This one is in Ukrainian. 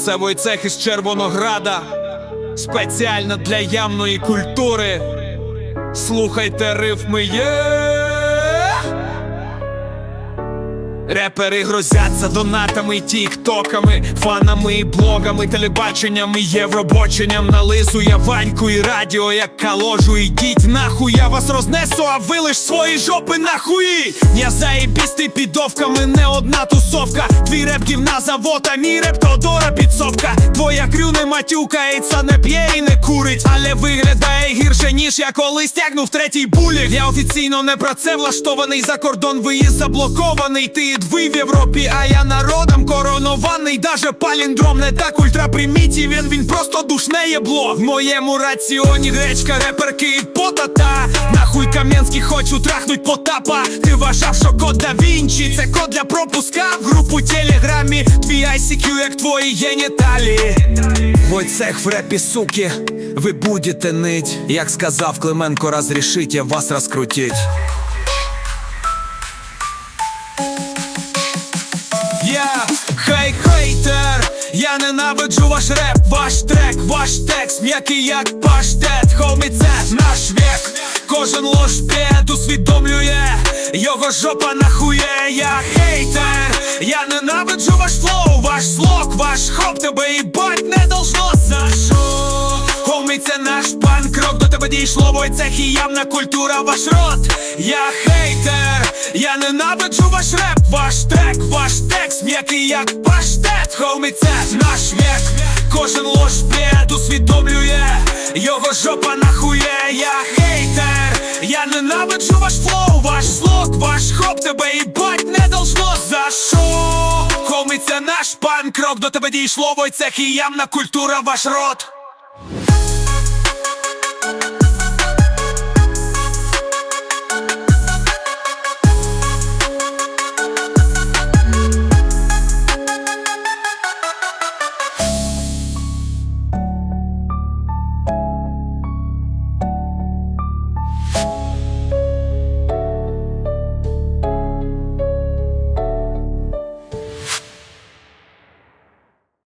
Це Войцех із Червонограда. Спеціально для ямної культури. Слухайте рифми є. Репери грозяться донатами, тіктоками, фанами і блогами, телебаченням і євробоченням. Нализує ваньку і радіо, як каложу Ідіть нахуй, я вас рознесу, а ви лиш свої жопи нахуї Я заєбістий підовками, не одна тусовка. Твій реп гівна завод, а мій реп Тодора підсовка. Твоя крю не матюкається, не п'є і не курить. Але виглядає гірше, ніж я колись тягнув третій булік Я офіційно не працевлаштований за кордон виїзд заблокований. Ти ви в Європі, а я народом коронований. Даже паліндром не так ультрапримітівен Він просто душне єбло В моєму раціоні гречка, реперки і потата. Нахуй Кам'янський хочу трахнуть потапа. Ти вважав, що код да Вінчі Це код для пропуска. В групу телеграмі Твій ICQ, як твої геніталії. Войцех в репі, суки, ви будете нить. Як сказав Клименко, розрішите вас розкрутить я ненавиджу ваш реп, ваш трек, ваш текст, м'який як паштет, хомі, це наш век. Кожен лож п'єд усвідомлює, його жопа нахує, я хейтер, я ненавиджу ваш флоу, ваш слог, ваш хоп, тебе їбать не должно. За що? Хомі, це наш пан, крок до тебе дійшло, бой це хіямна культура, ваш рот. Я хейтер, я ненавиджу ваш реп, ваш трек, ваш текст, м'який як паштет, хомі, це наш вік Кожен лож бред усвідомлює, його жопа нахує, я хейтер, я ненавиджу ваш флоу, ваш слог, ваш хоп, тебе їбать не должно. За що? Хомі, це наш панк рок, до тебе дійшло, бой це хіямна культура, ваш рот.